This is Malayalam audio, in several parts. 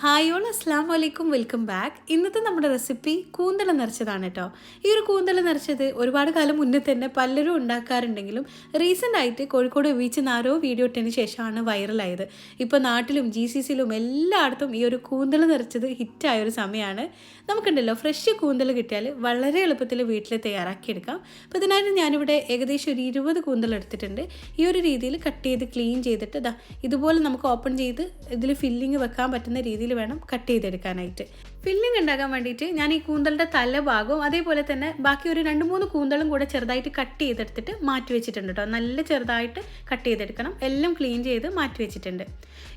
ഹായ് ഓൾ അസ്ലാം വലൈക്കും വെൽക്കം ബാക്ക്. ഇന്നത്തെ നമ്മുടെ റെസിപ്പി കൂന്തൽ നിറച്ചതാണ് കേട്ടോ. ഈ ഒരു കൂന്തൽ നിറച്ചത് ഒരുപാട് കാലം മുന്നേ തന്നെ പലരും ഉണ്ടാക്കാറുണ്ടെങ്കിലും റീസെന്റ് ആയിട്ട് കോഴിക്കോട് ബീച്ച് നാരോ വീഡിയോ ഇട്ടതിന് ശേഷമാണ് വൈറലായത് ഇപ്പോൾ നാട്ടിലും ജി സി സിയിലും എല്ലായിടത്തും ഈ ഒരു കൂന്തൽ നിറച്ചത് ഹിറ്റായ ഒരു സമയമാണ് നമുക്കുണ്ടല്ലോ ഫ്രഷ് കൂന്തൽ കിട്ടിയാൽ വളരെ എളുപ്പത്തിൽ വീട്ടിൽ തയ്യാറാക്കിയെടുക്കാം. അപ്പോൾ ഇതിനായിട്ട് ഞാനിവിടെ ഏകദേശം ഒരു ഇരുപത് കൂന്തൽ എടുത്തിട്ടുണ്ട്. ഈ ഒരു രീതിയിൽ കട്ട് ചെയ്ത് ക്ലീൻ ചെയ്തിട്ട് ഇതാ ഇതുപോലെ നമുക്ക് ഓപ്പൺ ചെയ്ത് ഇതിൽ ഫില്ലിങ് വെക്കാൻ പറ്റുന്ന രീതിയിൽ വേണം കട്ട് ചെയ്തെടുക്കാനായിട്ട്. ഫില്ലിംഗ് ഉണ്ടാക്കാൻ വേണ്ടിയിട്ട് ഞാൻ ഈ കൂന്തലിന്റെ തലഭാഗവും അതേപോലെ തന്നെ ബാക്കി ഒരു രണ്ട് മൂന്ന് കൂന്തളും കൂടെ ചെറുതായിട്ട് കട്ട് ചെയ്തെടുത്തിട്ട് മാറ്റി വെച്ചിട്ടുണ്ട് കേട്ടോ നല്ല ചെറുതായിട്ട് കട്ട് ചെയ്തെടുക്കണം. എല്ലാം ക്ലീൻ ചെയ്ത് മാറ്റി വെച്ചിട്ടുണ്ട്.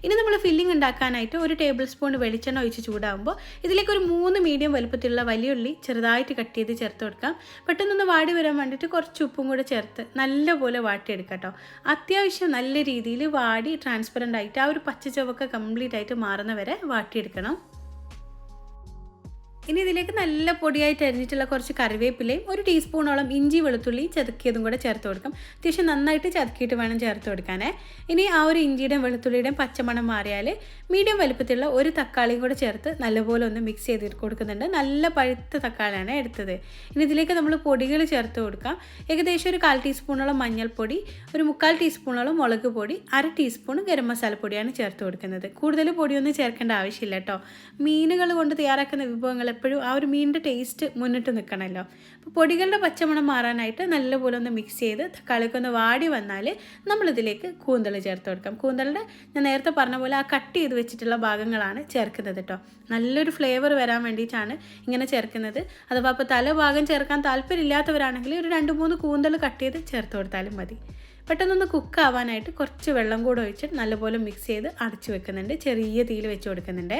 ഇനി നമ്മൾ ഫില്ലിംഗ് ഉണ്ടാക്കാനായിട്ട് ഒരു ടേബിൾ സ്പൂൺ വെളിച്ചെണ്ണ ഒഴിച്ച് ചൂടാകുമ്പോൾ ഇതിലേക്ക് ഒരു മൂന്ന് മീഡിയം വലുപ്പത്തിലുള്ള വലിയ ഉള്ളി ചെറുതായിട്ട് കട്ട് ചെയ്ത് ചേർത്ത് കൊടുക്കാം. പെട്ടെന്നൊന്ന് വാടി വരാൻ വേണ്ടിയിട്ട് കുറച്ച് ഉപ്പും കൂടെ ചേർത്ത് നല്ലപോലെ വാട്ടിയെടുക്കാം കേട്ടോ അത്യാവശ്യം നല്ല രീതിയിൽ വാടി ട്രാൻസ്പെറന്റ് ആയിട്ട് ആ ഒരു പച്ച ചുവക്ക കംപ്ലീറ്റ് ആയിട്ട് മാറുന്ന വരെ വാട്ടിയെടുക്കണം ഇനി ഇതിലേക്ക് നല്ല പൊടിയായിട്ട് അരിഞ്ഞിട്ടുള്ള കുറച്ച് കറിവേപ്പിലയും ഒരു ടീസ്പൂണോളം ഇഞ്ചി വെളുത്തുള്ളി ചതുക്കിയതും കൂടെ ചേർത്ത് കൊടുക്കും. അത്യാവശ്യം നന്നായിട്ട് ചതുക്കിയിട്ട് വേണം ചേർത്ത് കൊടുക്കാനേ. ഇനി ആ ഒരു ഇഞ്ചിയുടെയും വെളുത്തുള്ളിയുടെയും പച്ചമണം മാറിയാൽ മീഡിയം വലുപ്പത്തിലുള്ള ഒരു തക്കാളിയും കൂടെ ചേർത്ത് നല്ലപോലെ ഒന്ന് മിക്സ് ചെയ്ത് കൊടുക്കുന്നുണ്ട്. നല്ല പഴുത്ത തക്കാളിയാണ് എടുത്തത്. ഇനി ഇതിലേക്ക് നമ്മൾ പൊടികൾ ചേർത്ത് കൊടുക്കാം. ഏകദേശം ഒരു കാൽ ടീസ്പൂണോളം മഞ്ഞൾപ്പൊടി ഒരു മുക്കാൽ ടീസ്പൂണോളം മുളക് പൊടി അര ടീസ്പൂൺ ഗരം മസാലപ്പൊടിയാണ് ചേർത്ത് കൊടുക്കുന്നത്. കൂടുതൽ പൊടിയൊന്നും ചേർക്കേണ്ട ആവശ്യമില്ല കേട്ടോ. മീനുകൾ കൊണ്ട് തയ്യാറാക്കുന്ന വിഭവങ്ങൾ എപ്പോഴും ആ ഒരു മീനിന്റെ ടേസ്റ്റ് മുന്നിട്ട് നിൽക്കണമല്ലോ. അപ്പോൾ പൊടികളുടെ പച്ചമണം മാറാനായിട്ട് നല്ലപോലെ ഒന്ന് മിക്സ് ചെയ്ത് തക്കാളിക്ക് ഒന്ന് വാടി വന്നാൽ നമ്മളിതിലേക്ക് കൂന്തൾ ചേർത്ത് കൊടുക്കാം. കൂന്തളുടെ ഞാൻ നേരത്തെ പറഞ്ഞ പോലെ ആ കട്ട് ചെയ്ത് വെച്ചിട്ടുള്ള ഭാഗങ്ങളാണ് ചേർക്കുന്നത് കേട്ടോ. നല്ലൊരു ഫ്ലേവർ വരാൻ വേണ്ടിയിട്ടാണ് ഇങ്ങനെ ചേർക്കുന്നത്. അഥവാ അപ്പോൾ തല ഭാഗം ചേർക്കാൻ താല്പര്യമില്ലാത്തവരാണെങ്കിൽ ഒരു രണ്ട് മൂന്ന് കൂന്തൽ കട്ട് ചെയ്ത് ചേർത്ത് കൊടുത്താലും മതി. പെട്ടെന്നൊന്ന് കുക്ക് ആവാനായിട്ട് കുറച്ച് വെള്ളം കൂടെ ഒഴിച്ചിട്ട് നല്ലപോലെ മിക്സ് ചെയ്ത് അടച്ചു വെക്കുന്നുണ്ട്. ചെറിയ തീയിൽ വെച്ച് കൊടുക്കുന്നുണ്ട്.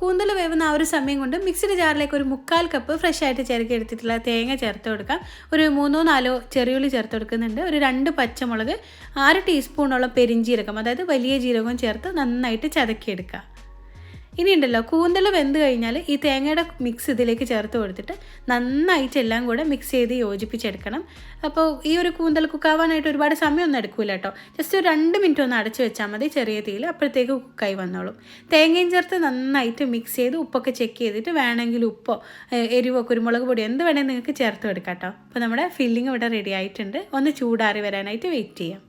കൂന്തൽ വേവുന്ന ആ ഒരു സമയം കൊണ്ട് മിക്സിയുടെ ജാറിലേക്ക് ഒരു മുക്കാൽ കപ്പ് ഫ്രഷ് ആയിട്ട് ചേർക്കി എടുത്തിട്ടുള്ള തേങ്ങ ചേർത്ത് കൊടുക്കാം. ഒരു മൂന്നോ നാലോ ചെറിയുള്ളി ചേർത്ത് കൊടുക്കുന്നുണ്ട്. ഒരു രണ്ട് പച്ചമുളക് ആറ് ടീസ്പൂണോളം പെരിഞ്ജീരകം അതായത് വലിയ ജീരകവും ചേർത്ത് നന്നായിട്ട് ചതക്കിയെടുക്കുക ഇനി ഉണ്ടല്ലോ കൂന്തൽ വെന്ത് കഴിഞ്ഞാൽ ഈ തേങ്ങയുടെ മിക്സ് ഇതിലേക്ക് ചേർത്ത് കൊടുത്തിട്ട് നന്നായിട്ട് എല്ലാം കൂടെ മിക്സ് ചെയ്ത് യോജിപ്പിച്ചെടുക്കണം. അപ്പോൾ ഈ ഒരു കൂന്തൽ കുക്കാവാനായിട്ട് ഒരുപാട് സമയമൊന്നും എടുക്കില്ല കേട്ടോ. ജസ്റ്റ് ഒരു രണ്ട് മിനിറ്റ് ഒന്ന് അടച്ചു വെച്ചാൽ മതി ചെറിയ തീയിൽ അപ്പോഴത്തേക്ക് കുക്കായി വന്നോളും. തേങ്ങയും ചേർത്ത് നന്നായിട്ട് മിക്സ് ചെയ്ത് ഉപ്പൊക്കെ ചെക്ക് ചെയ്തിട്ട് വേണമെങ്കിൽ ഉപ്പോ എരിവോ കുരുമുളക് പൊടി എന്ത് വേണമെങ്കിൽ നിങ്ങൾക്ക് ചേർത്ത് കൊടുക്കാം കേട്ടോ. അപ്പോൾ നമ്മുടെ ഫില്ലിംഗ് ഇവിടെ റെഡി ആയിട്ടുണ്ട്. ഒന്ന് ചൂടാറി വരാനായിട്ട് വെയിറ്റ് ചെയ്യാം.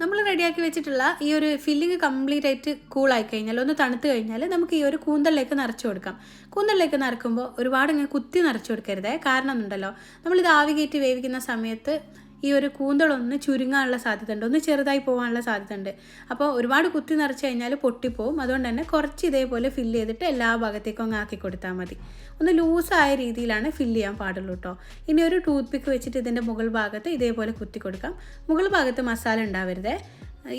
നമ്മൾ റെഡിയാക്കി വെച്ചിട്ടുള്ള ഈ ഒരു ഫില്ലിങ് കംപ്ലീറ്റ് ആയിട്ട് കൂളായി കഴിഞ്ഞാൽ ഒന്ന് തണുത്ത് കഴിഞ്ഞാൽ നമുക്ക് ഈ ഒരു കൂന്തലിലേക്ക് നിറച്ചു കൊടുക്കാം. കൂന്തലിലേക്ക് നിറക്കുമ്പോൾ ഒരുപാട് ഇങ്ങനെ കുത്തി നിറച്ചു കൊടുക്കരുതേ. കാരണം ഉണ്ടല്ലോ നമ്മളിത് ആവി കയറ്റി വേവിക്കുന്ന സമയത്ത് ഈ ഒരു കൂന്തളൊന്ന് ചുരുങ്ങാനുള്ള സാധ്യത ഉണ്ട് ഒന്ന് ചെറുതായി പോകാനുള്ള സാധ്യത ഉണ്ട് അപ്പോൾ ഒരുപാട് കുത്തി നിറച്ച് കഴിഞ്ഞാൽ പൊട്ടിപ്പോവും. അതുകൊണ്ട് തന്നെ കുറച്ച് ഇതേപോലെ ഫില്ല് ചെയ്തിട്ട് എല്ലാ ഭാഗത്തേക്കും അങ്ങ് ആക്കി കൊടുത്താൽ മതി. ഒന്ന് ലൂസായ രീതിയിലാണ് ഫില്ല് ചെയ്യാൻ പാടുള്ളൂ കേട്ടോ ഇനി ഒരു ടൂത്ത് പിക്ക് വെച്ചിട്ട് ഇതിന്റെ മുകൾ ഭാഗത്ത് ഇതേപോലെ കുത്തി കൊടുക്കാം. മുകൾ ഭാഗത്ത് മസാല ഉണ്ടാവരുതേ.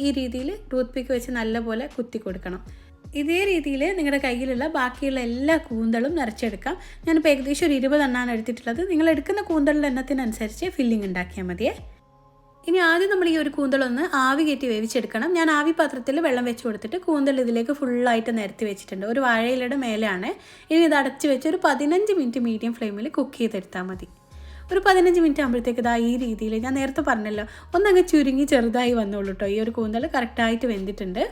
ഈ രീതിയിൽ ടൂത്ത് പിക്ക് വെച്ച് നല്ലപോലെ കുത്തി കൊടുക്കണം. ഇതേ രീതിയിൽ നിങ്ങളുടെ കയ്യിലുള്ള ബാക്കിയുള്ള എല്ലാ കൂന്തളും നിറച്ചെടുക്കാം. ഞാനിപ്പോൾ ഏകദേശം ഒരു ഇരുപതെണ്ണമാണ് എടുത്തിട്ടുള്ളത്. നിങ്ങൾ എടുക്കുന്ന കൂന്തളിന്റെ എണ്ണത്തിനനുസരിച്ച് ഫില്ലിംഗ് ഉണ്ടാക്കിയാൽ മതിയേ. ഇനി ആദ്യം നമ്മൾ ഈ ഒരു കൂന്തളൊന്ന് ആവി കയറ്റി വേവിച്ചെടുക്കണം. ഞാൻ ആവി പാത്രത്തിൽ വെള്ളം വെച്ച് കൊടുത്തിട്ട് കൂന്തൽ ഇതിലേക്ക് ഫുള്ളായിട്ട് നിരത്തി വെച്ചിട്ടുണ്ട്. ഒരു വാഴയിലയുടെ മേലെയാണ്. ഇനി ഇത് അടച്ച് വെച്ച് ഒരു പതിനഞ്ച് മിനിറ്റ് മീഡിയം ഫ്ലെയിമിൽ കുക്ക് ചെയ്തെടുത്താൽ മതി. ഒരു പതിനഞ്ച് മിനിറ്റ് ആകുമ്പോഴത്തേക്ക് ഇതാ ഈ രീതിയിൽ ഞാൻ നേരത്തെ പറഞ്ഞല്ലോ ഒന്നങ്ങ് ചുരുങ്ങി ചെറുതായി വന്നോളൂ കേട്ടോ ഈ ഒരു കൂന്തൽ കറക്റ്റായിട്ട് വെന്തിട്ടുണ്ട്.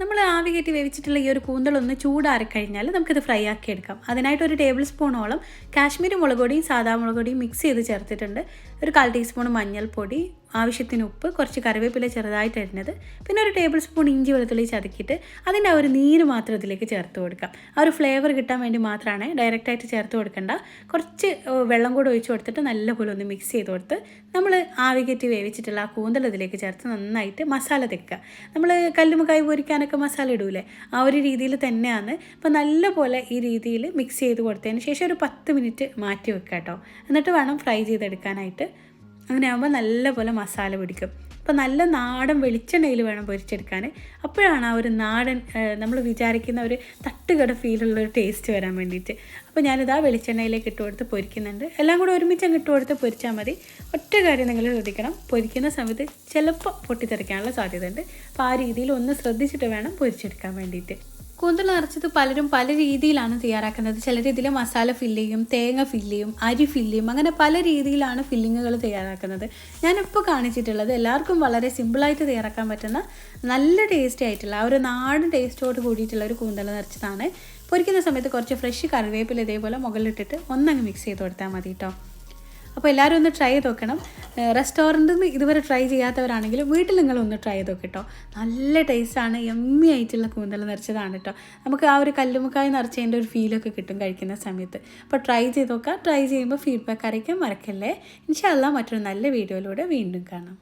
നമ്മൾ ആവി കയറ്റി വേവിച്ചിട്ടുള്ള ഈ ഒരു കൂന്തളൊന്ന് ചൂടാറിക്കഴിഞ്ഞാൽ നമുക്കിത് ഫ്രൈ ആക്കി എടുക്കാം. അതിനായിട്ട് ഒരു ടേബിൾ സ്പൂണോളം കാശ്മീരി മുളക് പൊടിയും സാധാ മുളക് പൊടിയും മിക്സ് ചെയ്ത് ചേർത്തിട്ടുണ്ട്. ഒരു കാൽ ടീസ്പൂൺ മഞ്ഞൾപ്പൊടി ആവശ്യത്തിന് ഉപ്പ് കുറച്ച് കറിവേപ്പില ചെറുതായിട്ട് അരിഞ്ഞത് പിന്നെ ഒരു ടേബിൾ സ്പൂൺ ഇഞ്ചി വെളുത്തുള്ളി ചതക്കിയിട്ട് അതിന്റെ ഒരു നീര് മാത്രം ഇതിലേക്ക് ചേർത്ത് കൊടുക്കാം. ആ ഒരു ഫ്ലേവർ കിട്ടാൻ വേണ്ടി മാത്രമാണ് ഡയറക്റ്റായിട്ട് ചേർത്ത് കൊടുക്കേണ്ട. കുറച്ച് വെള്ളം കൂടെ ഒഴിച്ച് കൊടുത്തിട്ട് നല്ലപോലെ ഒന്ന് മിക്സ് ചെയ്ത് കൊടുത്ത് നമ്മൾ ആവി കയറ്റി വേവിച്ചിട്ടുള്ള ആ കൂന്തൽ ഇതിലേക്ക് ചേർത്ത് നന്നായിട്ട് മസാല തെക്കുക. നമ്മൾ കല്ലുമുക്കായി പൊരിക്കാനൊക്കെ മസാല ഇടൂലേ? ആ ഒരു രീതിയിൽ തന്നെയാണ്. അപ്പോൾ നല്ലപോലെ ഈ രീതിയിൽ മിക്സ് ചെയ്ത് കൊടുത്തതിന് ശേഷം ഒരു പത്ത് മിനിറ്റ് മാറ്റി വെക്കുക കേട്ടോ. എന്നിട്ട് വേണം ഫ്രൈ ചെയ്തെടുക്കാനായിട്ട്. അങ്ങനെ ആകുമ്പോൾ നല്ലപോലെ മസാല പിടിക്കും. അപ്പോൾ നല്ല നാടൻ വെളിച്ചെണ്ണയിൽ വേണം പൊരിച്ചെടുക്കാൻ അപ്പോഴാണ് ആ ഒരു നാടൻ നമ്മൾ വിചാരിക്കുന്ന ഒരു തട്ടുകട ഫീലുള്ള ഒരു ടേസ്റ്റ് വരാൻ വേണ്ടിയിട്ട്. അപ്പോൾ ഞാനിത് ആ വെളിച്ചെണ്ണയിലേക്ക് ഇട്ട് കൊടുത്ത് പൊരിക്കുന്നുണ്ട്. എല്ലാം കൂടെ ഒരുമിച്ച് അങ്ങ് ഇട്ട് കൊടുത്ത് പൊരിച്ചാൽ മതി. ഒറ്റ കാര്യം നിങ്ങൾ ശ്രദ്ധിക്കണം. പൊരിക്കുന്ന സമയത്ത് ചിലപ്പോൾ പൊട്ടിത്തെറിക്കാനുള്ള സാധ്യതയുണ്ട്. അപ്പോൾ ആ രീതിയിൽ ഒന്ന് ശ്രദ്ധിച്ചിട്ട് വേണം പൊരിച്ചെടുക്കാൻ വേണ്ടിയിട്ട്. കൂന്തൽ നിറച്ചത് പലരും പല രീതിയിലാണ് തയ്യാറാക്കുന്നത്. ചിലർ ഇതിൽ മസാല ഫില്ല് ചെയ്യും തേങ്ങ ഫില്ല് ചെയ്യും അരി ഫില്ല് ചെയ്യും അങ്ങനെ പല രീതിയിലാണ് ഫില്ലിങ്ങുകൾ തയ്യാറാക്കുന്നത്. ഞാനിപ്പോൾ കാണിച്ചിട്ടുള്ളത് എല്ലാവർക്കും വളരെ സിമ്പിളായിട്ട് തയ്യാറാക്കാൻ പറ്റുന്ന നല്ല ടേസ്റ്റി ആയിട്ടുള്ള ആ ഒരു നാടൻ ടേസ്റ്റോട് കൂടിയിട്ടുള്ള ഒരു കൂന്തൽ നിറച്ചതാണ്. പൊരിക്കുന്ന സമയത്ത് കുറച്ച് ഫ്രഷ് കറിവേപ്പില ഇതേപോലെ മുകളിലിട്ടിട്ട് ഒന്നങ്ങ് മിക്സ് ചെയ്ത് കൊടുത്താൽ മതി കേട്ടോ അപ്പോൾ എല്ലാവരും ഒന്ന് ട്രൈ ചെയ്ത് നോക്കണം. റെസ്റ്റോറന്റിൽ നിന്ന് ഇതുവരെ ട്രൈ ചെയ്യാത്തവരാണെങ്കിൽ വീട്ടിൽ നിങ്ങൾ ഒന്ന് ട്രൈ ചെയ്ത് നോക്കിട്ടോ കേട്ടോ നല്ല ടേസ്റ്റാണ് എമ്മി ആയിട്ടുള്ള കൂന്തൽ നിറച്ചതാണ് കേട്ടോ നമുക്ക് ആ ഒരു കല്ലുമുക്കായി നിറച്ചതിന്റെ ഒരു ഫീലൊക്കെ കിട്ടും കഴിക്കുന്ന സമയത്ത്. അപ്പോൾ ട്രൈ ചെയ്ത് നോക്കുക ട്രൈ ചെയ്യുമ്പോൾ ഫീഡ്ബാക്ക് അറിയിക്കാൻ മറക്കല്ലേ. ഇൻഷാല്ല മറ്റൊരു നല്ല വീഡിയോയിലൂടെ വീണ്ടും കാണാം.